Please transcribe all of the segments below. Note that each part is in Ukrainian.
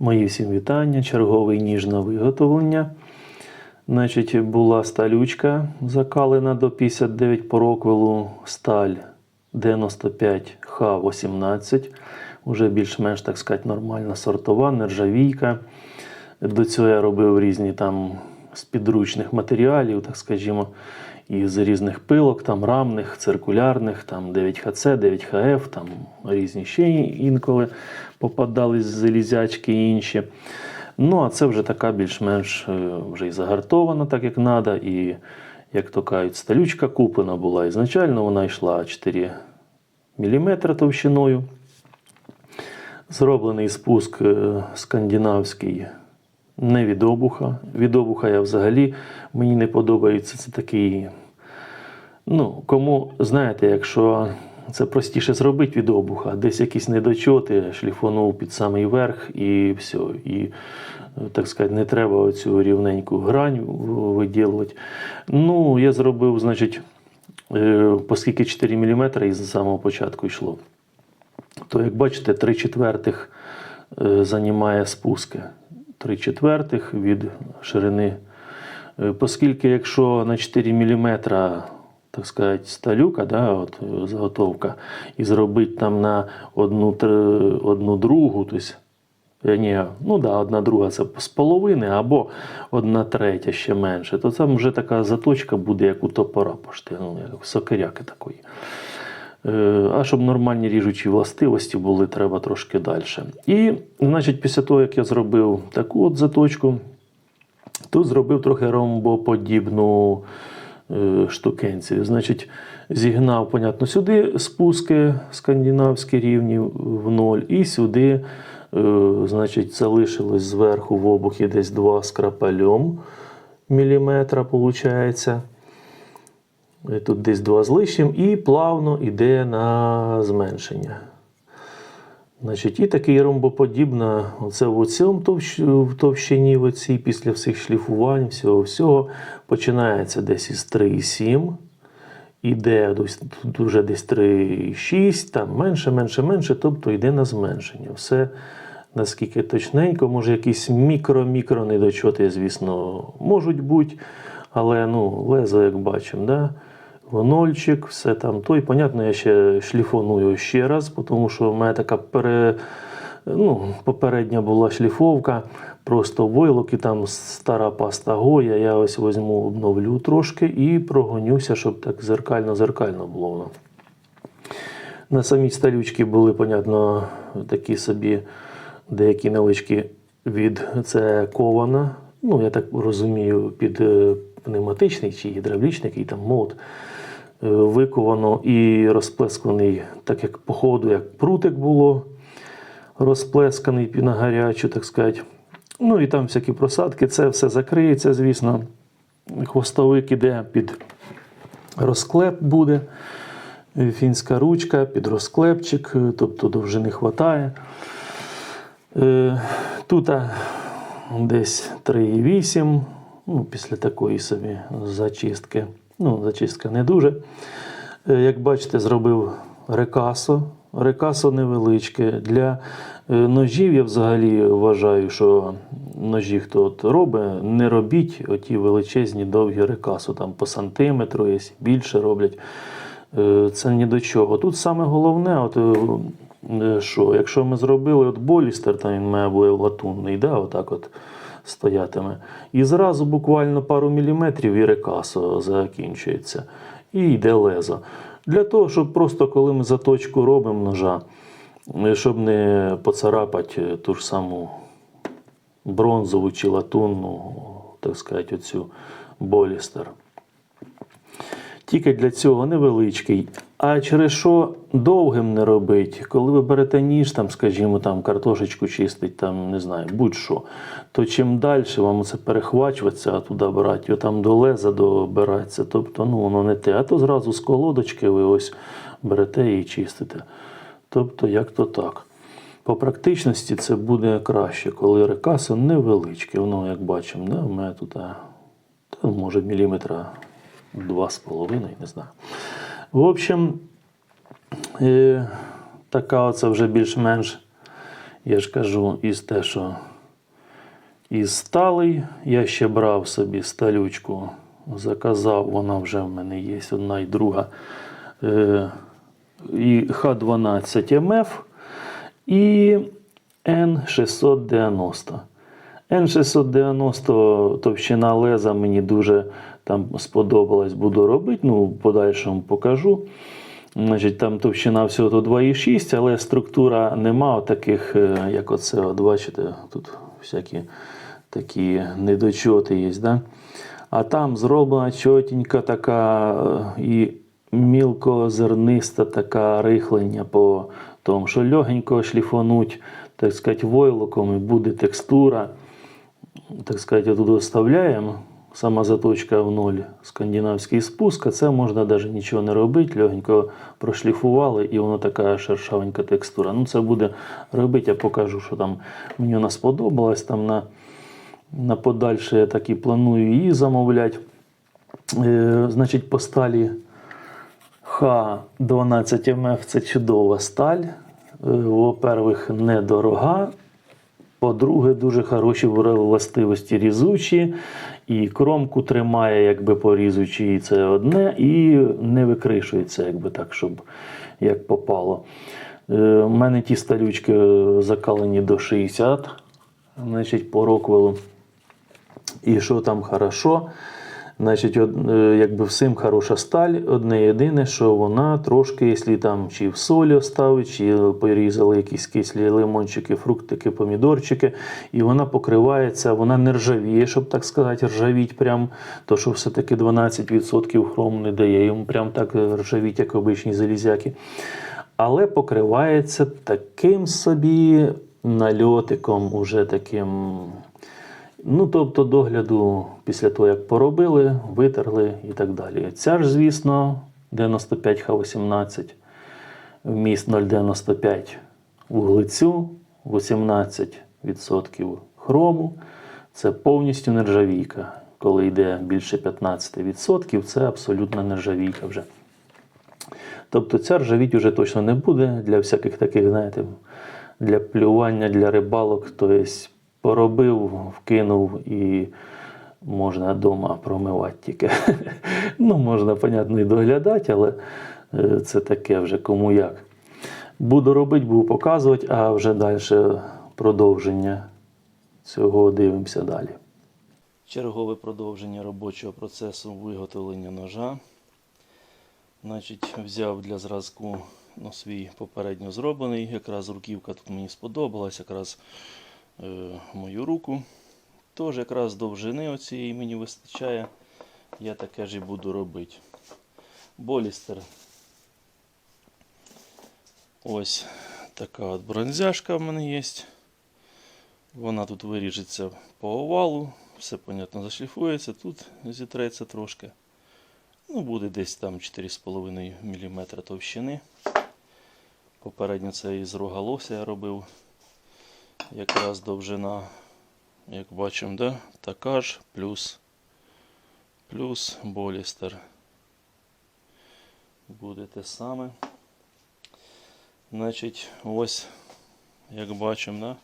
Мої всім вітання, черговий ніж на виготовлення. Значить, була сталючка закалена до 59 по роквелу, сталь 95Х18. Уже більш-менш, так сказати, нормальна сортова, нержавійка. До цього я робив різні там з підручних матеріалів, так скажімо, із різних пилок, там рамних, циркулярних, там 9ХЦ, 9ХФ, там різні ще інколи попадались залізячки і інші. Ну, а це вже така більш-менш е, вже і загартована, так як треба. І, як то кажуть, сталючка куплена була. Ізначально вона йшла 4 мм товщиною. Зроблений спуск е, скандинавський не від обуха. Від обуха я взагалі мені не подобається. Це такий. Ну, кому, знаєте, якщо це простіше зробити від обуха, десь якісь недочоти, шліфонув під самий верх і все. І, так сказати, не треба оцю рівненьку грань виділувати. Ну, я зробив, значить, е, оскільки 4 мм із самого початку йшло то, як бачите, 3 четвертих е, займає спуски. 3 четвертих від ширини. Е, Оскільки, якщо на 4 мм, так сказати, сталюка, да, от, е, заготовка, і зробити там на одну, одну другу, тобто, ні, ну да, одна друга це з половини, або одна третя ще менше, то там вже така заточка буде, як у топора пошти, ну, як у сокиряки такої. Е, А щоб нормальні ріжучі властивості були, треба трошки далі. І, значить, після того, як я зробив таку от заточку, тут зробив трохи ромбоподібну е, штукенцію. Значить, зігнав, понятно, сюди спуски скандинавські рівні в ноль, і сюди, е, значить, залишилось зверху в обухі десь 2 з крапельом міліметра, виходить. Тут десь 2 з лишнім, і плавно йде на зменшення. Значить, і такий ромбоподібна, оце в цьому товщ, в товщині, в оцій, після всіх шліфувань, всього всього, починається десь із 3,7, іде вже десь 3,6, там менше, менше, менше, тобто йде на зменшення. Все наскільки точненько, може якісь мікро-мікро недочоти, звісно, можуть бути, але ну, лезо, як бачимо, да? Вонольчик, все там той. Понятно, я ще шліфоную ще раз, тому що в мене така пере, ну, попередня була шліфовка, просто войлок і там стара паста Гоя. Я ось візьму, обновлю трошки і прогонюся, щоб так зеркально-зеркально було. На самій сталючці були, понятно, такі собі деякі навички від це кована. Ну, я так розумію, під е, пневматичний чи гідравлічний, який там молот виковано і розплесканий, так як по ходу, як прутик було розплесканий на гарячу, так сказати. Ну і там всякі просадки, це все закриється, звісно. Хвостовик іде під розклеп буде. Е, Фінська ручка під розклепчик, е, тобто довжини. Е, Тут десь 3,8, ну, після такої собі зачистки. Ну, зачистка не дуже. Е, Як бачите, зробив рекасо. Рекасо невеличке. Для е, ножів я взагалі вважаю, що ножі, хто от робить, не робіть оті величезні довгі рекасо, там по сантиметру, є більше роблять. Е, Це ні до чого. Тут саме головне, от, що, якщо ми зробили от болістер, там він має бути латунний, да, отак от стоятиме. І зразу буквально пару міліметрів і рекасо закінчується. І йде лезо. Для того, щоб просто коли ми заточку робимо ножа, е, щоб не поцарапати е, ту ж саму бронзову чи латунну, так сказати, оцю болістер. Тільки для цього невеличкий. А через що довгим не робить, коли ви берете ніж, там, скажімо, там картошечку чистить, там, не знаю, будь-що, то чим далі вам це перехвачуватися, а туди брати, там до леза добиратися, тобто ну, воно не те. А то зразу з колодочки ви ось берете і чистите. Тобто, як то так. По практичності це буде краще, коли рекасо невеличке. Воно, як бачимо, да, у мене тут а, може міліметра два з половиною, не знаю. В общем, е, така оце вже більш-менш Я ж кажу, із те, що із сталий, я ще брав собі сталючку, заказав, вона вже в мене є, одна і друга. Е, і Х12МФ і Н690. Н690 товщина леза мені дуже там сподобалась, буду робити. Ну, в подальшому покажу. Значить, там товщина всього то 2,6, але структура нема таких, як оце. От бачите, тут всякі такі недочоти є. Да? А там зроблена чотенька така е, і мілкозерниста така рихлення по тому, що легенько шліфануть, так сказати, войлоком і буде текстура. Так сказати, тут оставляємо. Сама заточка в ноль, скандинавський спуск, а це можна навіть нічого не робити, легенько прошліфували, і воно така шершавенька текстура. Ну, це буде робити, я покажу, що там мені вона сподобалась. Там на, на подальше я так і планую її замовляти. Е, значить, по сталі Х12МФ це чудова сталь. Е, Во-первых, недорога. По-друге, дуже хороші властивості різучі, і кромку тримає, якби порізуючи, і це одне, і не викришується, якби так, щоб як попало. Е, У мене ті сталючки закалені до 60, значить, по роквелу. І що там хорошо? Значить, од- е, якби всім хороша сталь, одне єдине, що вона трошки, якщо там чи в солі оставить, чи порізали якісь кислі лимончики, фруктики, помідорчики, і вона покривається, вона не ржавіє, щоб так сказати, ржавіть прям, то що все-таки 12% хрому не дає йому прям так ржавіть, як обичні залізяки. Але покривається таким собі нальотиком, уже таким. Ну, тобто догляду після того, як поробили, витерли і так далі. Ця ж, звісно, 95Х18, вміст 0,95 вуглецю, 18% хрому. Це повністю нержавійка. Коли йде більше 15%, це абсолютно нержавійка вже. Тобто ця ржавіть вже точно не буде для всяких таких, знаєте, для плювання, для рибалок. Тобто поробив, вкинув і можна вдома промивати тільки. Ну, можна, понятно, і доглядати, але е, це таке вже кому як. Буду робити, буду показувати, а вже далі продовження цього дивимося далі. Чергове продовження робочого процесу виготовлення ножа. Значить, взяв для зразку ну, свій попередньо зроблений. Якраз руківка тут мені сподобалась, якраз мою руку. Тож якраз довжини оцієї мені вистачає. Я таке ж і буду робити. Болістер. Ось така от бронзяшка в мене є. Вона тут виріжеться по овалу, все, понятно, зашліфується, тут зітреться трошки. Ну, буде десь там 4,5 мм товщини. Попередньо це із рога лося я робив. Якраз довжина, як бачимо, да? така ж, плюс, плюс болістер. Буде те саме. Значить, ось, як бачимо, да?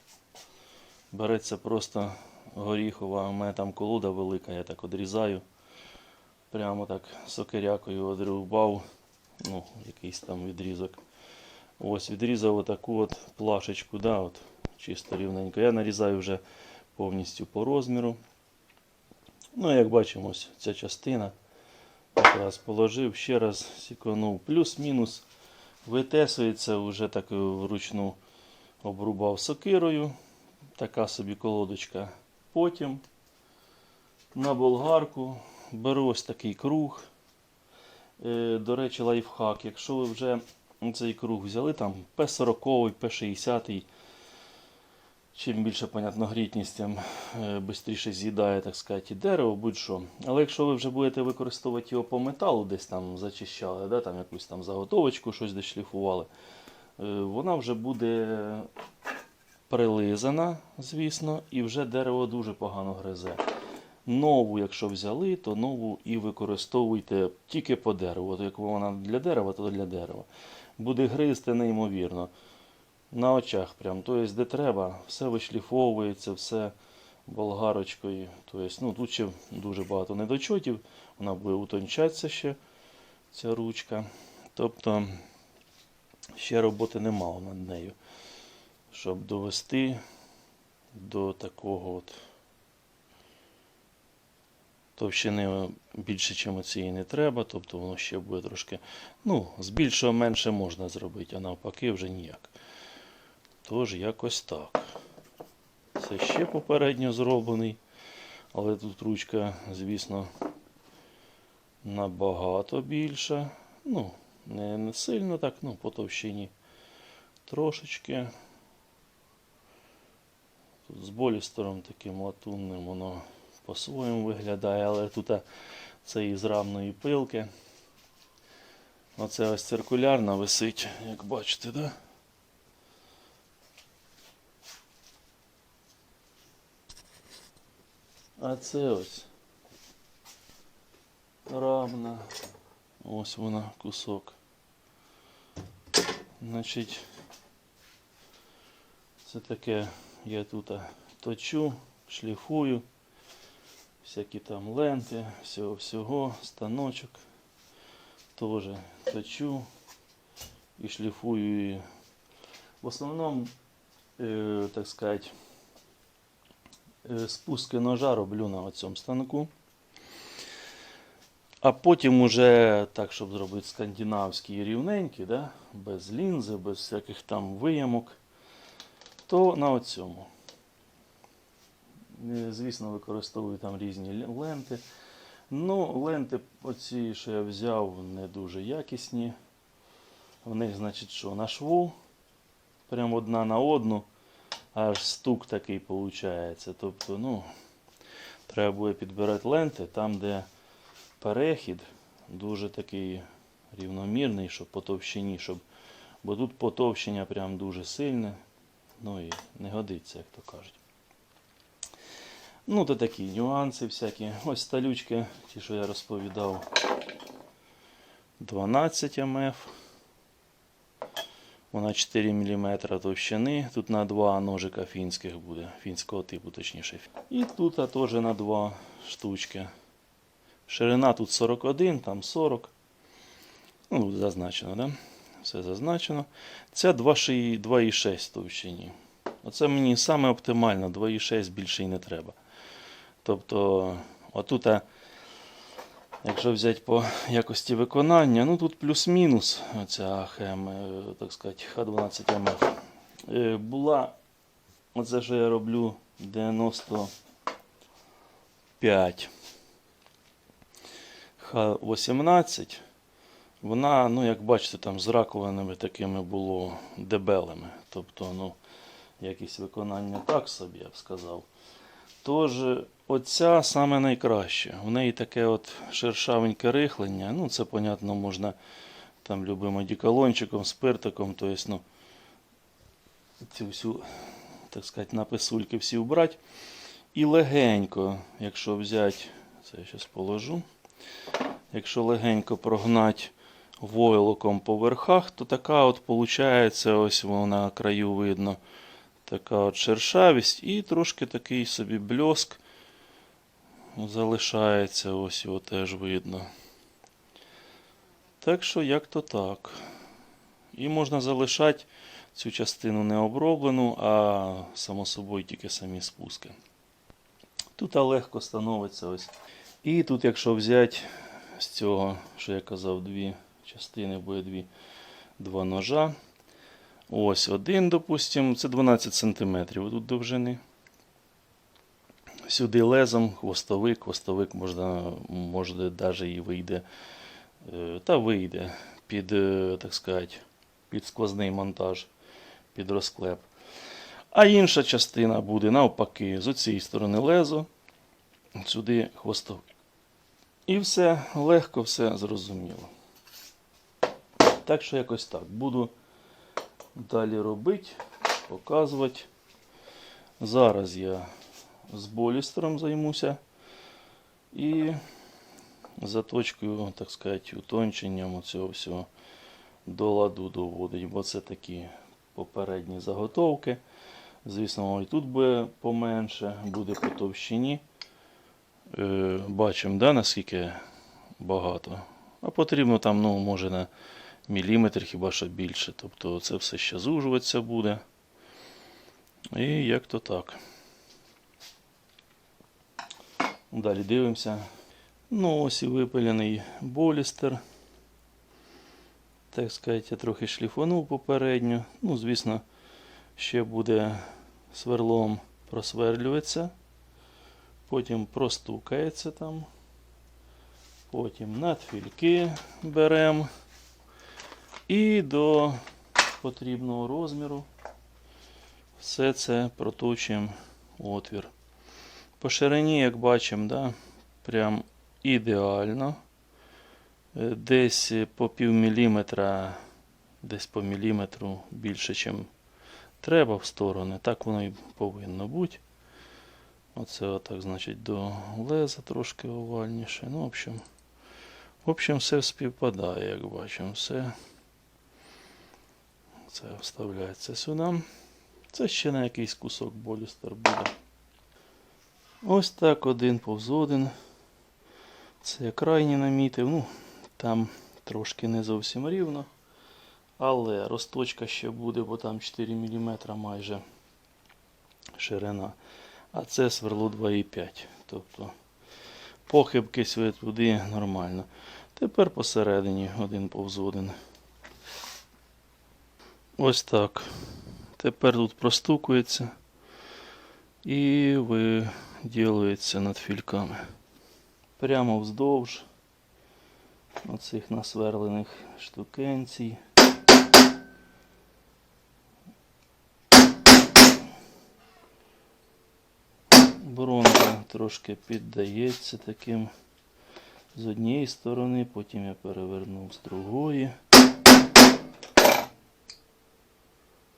береться просто горіхова, у мене там колода велика, я так одрізаю. Прямо так сокирякою одрубав, ну, якийсь там відрізок. Ось відрізав отаку от плашечку, да, от, чисто рівненько. Я нарізаю вже повністю по розміру. Ну, як бачимо, ось ця частина. Якраз положив, ще раз сіконув. Плюс-мінус витесується, вже так вручну обрубав сокирою. Така собі колодочка. Потім на болгарку беру ось такий круг. Е, До речі, лайфхак. Якщо ви вже цей круг взяли, там П40, П60, чим більше, понятно, грітність, тим швидше з'їдає, так сказати, дерево, будь-що. Але якщо ви вже будете використовувати його по металу, десь там зачищали, да, там якусь там заготовочку, щось десь шліфували, е, вона вже буде прилизана, звісно, і вже дерево дуже погано гризе. Нову, якщо взяли, то нову і використовуйте тільки по дереву. От як вона для дерева, то для дерева. Буде гризти неймовірно. На очах прям. Тобто, де треба, все вишліфовується, все болгарочкою. Тобто, ну, тут ще дуже багато недочотів, вона буде утончатися ще, ця ручка. Тобто ще роботи немало над нею, щоб довести до такого от товщини більше, ніж цієї не треба, тобто воно ще буде трошки, ну, з більшого менше можна зробити, а навпаки вже ніяк. Тож якось так. Це ще попередньо зроблений, але тут ручка, звісно, набагато більша. Ну, не, сильно так, ну, по товщині трошечки. Тут з болістером таким латунним воно по-своєму виглядає, але тут це із рамної пилки. Оце ось циркулярна висить, як бачите, да? А це ось рамна. Ось вона кусок. Значить, це таке я тут а, точу, шліфую, всякі там ленти, всього-всього, станочок теж точу і шліфую. І в основному, е, так сказати, е, спуски ножа роблю на цьому станку. А потім уже так, щоб зробити скандинавський рівненький, да? без лінзи, без всяких там виямок, то на оцьому. Е, Звісно, використовую там різні ленти. Ну, ленти оці, що я взяв, не дуже якісні. В них, значить, що на шву, прям одна на одну, аж стук такий виходить. Тобто, ну, треба буде підбирати ленти там, де перехід дуже такий рівномірний, щоб по товщині, щоб. Бо тут потовщення прям дуже сильне. Ну і не годиться, як то кажуть. Ну, то такі нюанси всякі. Ось сталючки, ті, що я розповідав. 12 МФ. Вона 4 мм товщини. Тут на два ножика фінських буде. Фінського типу, точніше. І тут теж на два штучки. Ширина тут 41, там 40. Ну, зазначено, да? Все зазначено. Ця 2,6 2,6 товщині. Оце мені саме оптимально, 2,6 більше і не треба. Тобто, отут, якщо взяти по якості виконання, ну тут плюс-мінус оця АХМ, е, так сказати, Х12МФ. Е, Була, оце що я роблю 95 Х18. Вона, ну, як бачите, там з раковинами такими було дебелими. Тобто, ну, якість виконання так собі, я б сказав. Тож, оця саме найкраще. В неї таке от шершавеньке рихлення. Ну, це, понятно, можна там любим одіколончиком, спиртиком, тобто, ну, цю всю, так сказати, написульки всі вбрати. І легенько, якщо взяти, це я зараз положу. Якщо легенько прогнати войлоком по верхах, то така от виходить, ось вона на краю видно, така от шершавість і трошки такий собі бльоск залишається, ось його теж видно. Так що як то так. І можна залишати цю частину не оброблену, а само собою тільки самі спуски. Тут легко становиться ось. І тут, якщо взяти з цього, що я казав, дві частини, буде дві, два ножа. Ось один, допустимо, це 12 см тут довжини. Сюди лезом, хвостовик, хвостовик можна, може навіть і вийде, е, та вийде під, е, так сказати, під сквозний монтаж, під розклеп. А інша частина буде навпаки, з цієї сторони лезо, сюди хвостовик. І все легко, все зрозуміло. Так що якось так. Буду далі робити, показувати. Зараз я з болістером займуся і заточкою, так сказати, утонченням цього всього до ладу доводить, бо це такі попередні заготовки. Звісно, і тут буде поменше, буде по товщині. Е, бачимо, да, наскільки багато. А потрібно там, ну, може, на міліметр хіба що більше. Тобто це все ще зужуватися буде. І як то так. Далі дивимося. Ну, ось і випилений болістер. Так сказати, я трохи шліфанув попередньо. Ну, звісно, ще буде сверлом просверлюватися. Потім простукається там. Потім надфільки беремо. І до потрібного розміру все це проточуємо отвір. По ширині, як бачимо, да, прям ідеально. Е, Десь по пів міліметра, десь по міліметру більше, ніж треба в сторони. Так воно і повинно бути. Оце отак, значить, до леза трошки овальніше. Ну, в общем, в общем, все співпадає, як бачимо. Все. Це вставляється сюди. Це ще на якийсь кусок болістер буде. Ось так один повз один. Це я крайні намітив. Ну, там трошки не зовсім рівно. Але росточка ще буде, бо там 4 мм майже ширина. А це сверло 2,5. Тобто похибки туди нормально. Тепер посередині один повз один. Ось так. Тепер тут простукується і виділується над фільками. Прямо вздовж оцих насверлених штукенцій. Бронза трошки піддається таким з однієї сторони, потім я перевернув з другої.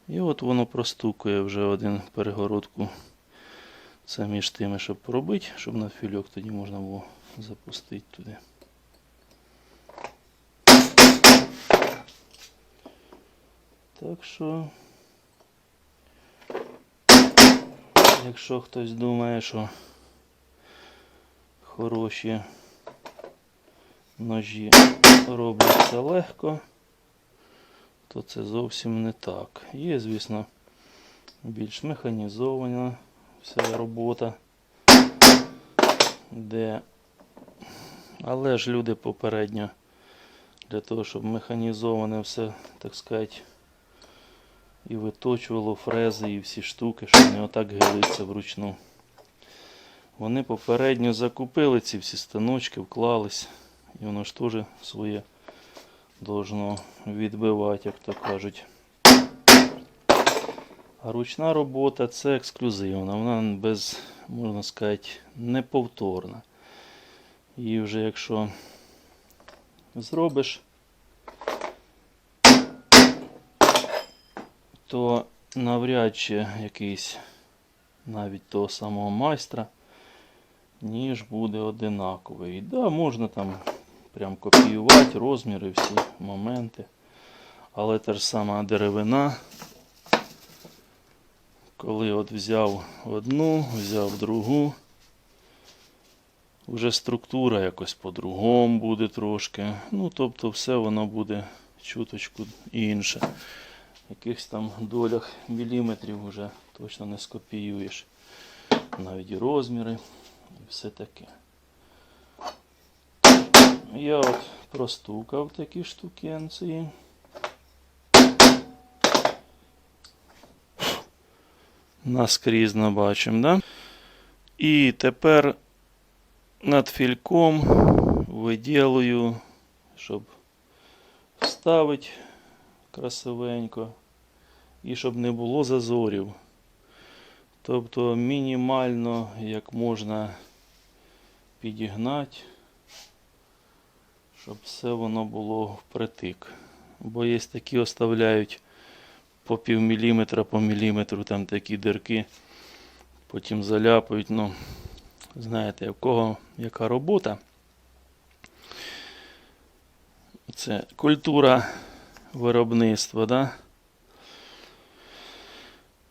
І от воно простукує вже один перегородку. Це між тими, щоб поробити, щоб на фільок тоді можна було запустити туди. Так що, якщо хтось думає, що хороші ножі робляться легко, то це зовсім не так. Є, звісно, більш механізована вся робота, де, але ж люди попередньо для того, щоб механізоване все, так сказати, і виточувало фрези і всі штуки, щоб не отак гилиться вручну. Вони попередньо закупили ці всі станочки, вклались, і воно ж теж своє должно відбивати, як то кажуть. А ручна робота це ексклюзивна, вона без, можна сказати, неповторна. І вже якщо зробиш, то навряд чи якийсь навіть того самого майстра, ніж буде одинаковий. Да, можна там прям копіювати розміри, всі моменти. Але та ж сама деревина. Коли от взяв одну, взяв другу, вже структура якось по-другому буде трошки. Ну, тобто все воно буде чуточку інше. Якихось там долях міліметрів вже точно не скопіюєш. Навіть і розміри і все таке. Я от простукав такі штукенції. Наскрізно бачимо, да? І тепер над фільком виділую, щоб вставити красивенько і щоб не було зазорів. Тобто мінімально як можна підігнати, щоб все воно було впритик. Бо є такі оставляють по пів міліметра, по міліметру там такі дирки, потім заляпають. Ну, знаєте, в кого яка робота. Це культура виробництва, да?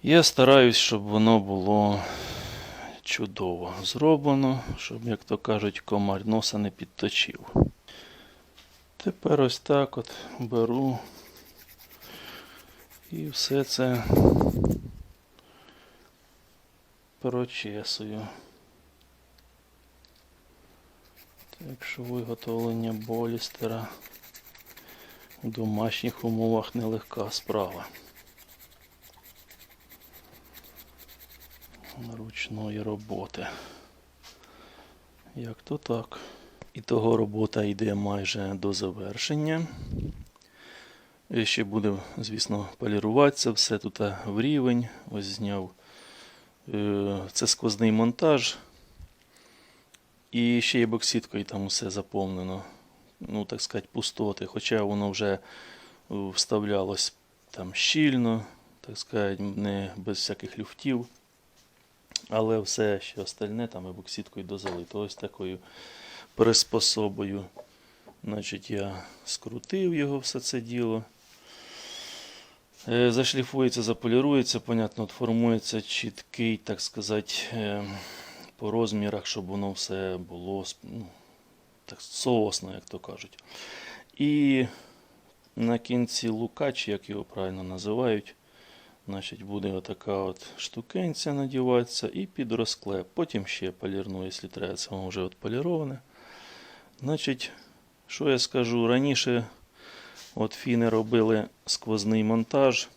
Я стараюсь, щоб воно було чудово зроблено, щоб, як то кажуть, комар носа не підточив. Тепер ось так от беру і все це прочесую. Так що виготовлення болістера в домашніх умовах нелегка справа. Ручної роботи. Як то так. І того робота йде майже до завершення. І ще буде, звісно, поліруватися все тут в рівень. Ось зняв. Е, Це сквозний монтаж. І ще й боксіткою там усе заповнено. Ну, так сказати, пустоти. Хоча воно вже е, вставлялось там щільно, так сказати, не без всяких люфтів. Але все, що остальне там ебоксіткою дозалито. Ось такою приспособою. Значить, я скрутив його все це діло. Е, Зашліфується, заполірується, понятно, от формується чіткий, так сказати, е, по розмірах, щоб воно все було ну, так, соосно, як то кажуть. І на кінці лукач, як його правильно називають, Значить, буде отака от штукенця надіватися і під розклеп. Потім ще полірну, якщо треба, це воно вже от поліроване. Значить, що я скажу? Раніше от фіни робили сквозний монтаж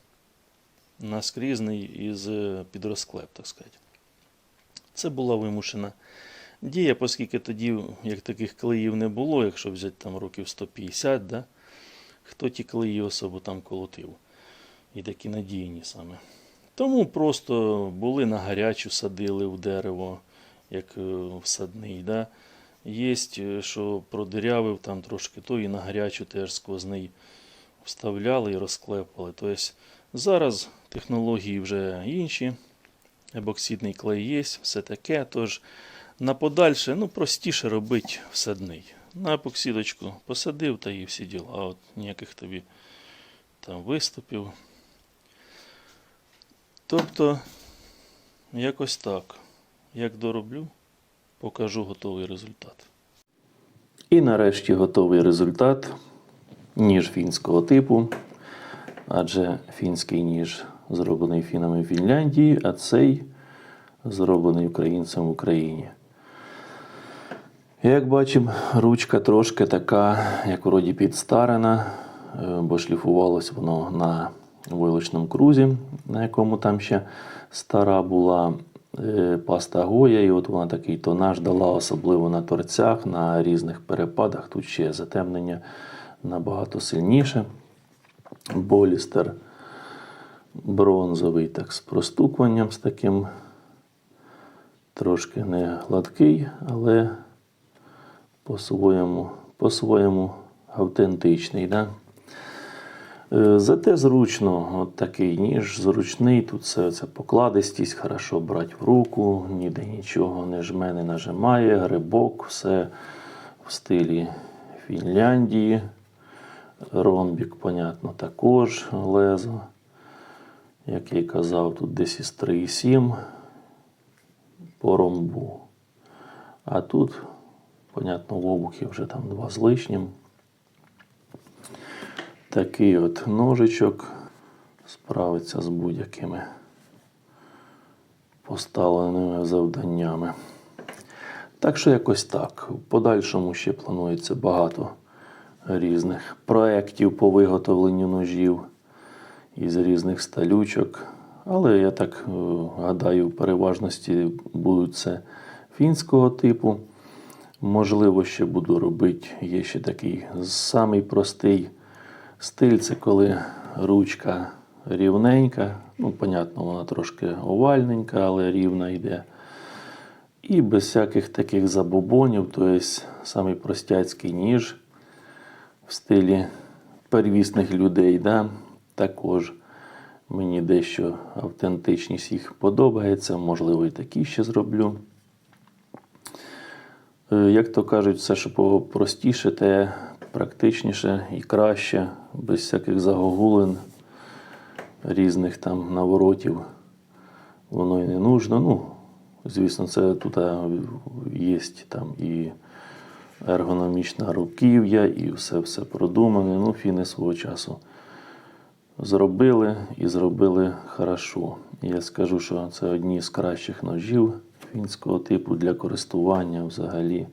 наскрізний із е, під розклеп, так сказати. Це була вимушена дія, оскільки тоді, як таких клеїв не було, якщо взяти там років 150, да? хто ті клеї особо там колотив і такі надійні саме. Тому просто були на гарячу садили в дерево, як е, в садний. Да? Є, що продирявив там трошки, то і на гарячу теж сквозний вставляли і розклепали. Тобто зараз технології вже інші. Ебоксидний клей є, все таке. Тож на подальше ну, простіше робити всадний. На епоксидочку посадив та і всі діла. А от ніяких тобі там виступів. Тобто, якось так. Як дороблю, покажу готовий результат. І нарешті готовий результат. Ніж фінського типу. Адже фінський ніж зроблений фінами в Фінляндії, а цей зроблений українцем в Україні. Як бачимо, ручка трошки така, як вроді підстарена, е, бо шліфувалось воно на вилочному крузі, на якому там ще стара була паста Гоя, і от вона такий тонаж дала, особливо на торцях, на різних перепадах. Тут ще затемнення набагато сильніше. Болістер бронзовий, так з простукуванням, з таким трошки не гладкий, але по-своєму, по-своєму автентичний. Да? Е, Зате зручно, от такий ніж зручний, тут все це покладистість, хорошо брати в руку, ніде нічого не жме, не нажимає, грибок, все в стилі Фінляндії. Ромбік, понятно, також лезо. Як я казав, тут десь із 3,7 по ромбу. А тут, понятно, в обухі вже там два з лишнім. Такий от ножичок справиться з будь-якими поставленими завданнями. Так що якось так. В подальшому ще планується багато різних проєктів по виготовленню ножів із різних сталючок. Але я так е, гадаю, в переважності будуть це фінського типу. Можливо, ще буду робити. Є ще такий самий простий стиль це коли ручка рівненька. Ну, понятно, вона трошки овальненька, але рівна йде. І без всяких таких забобонів, тобто самий простяцький ніж в стилі первісних людей. Да? Також мені дещо автентичність їх подобається, можливо, і такі ще зроблю. Е, Як то кажуть, все, що простіше, те практичніше і краще, без всяких загогулин, різних там наворотів воно і не нужно. Ну, звісно, це тут е, є там і ергономічна руків'я, і все все продумане. Ну, фіни свого часу зробили і зробили хорошо. Я скажу, що це одні з кращих ножів фінського типу для користування взагалі,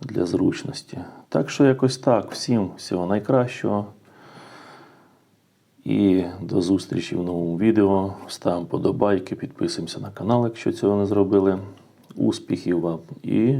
для зручності. Так що якось так. Всім всього найкращого. І до зустрічі в новому відео. Ставимо подобайки, підписуємося на канал, якщо цього не зробили. Успіхів вам і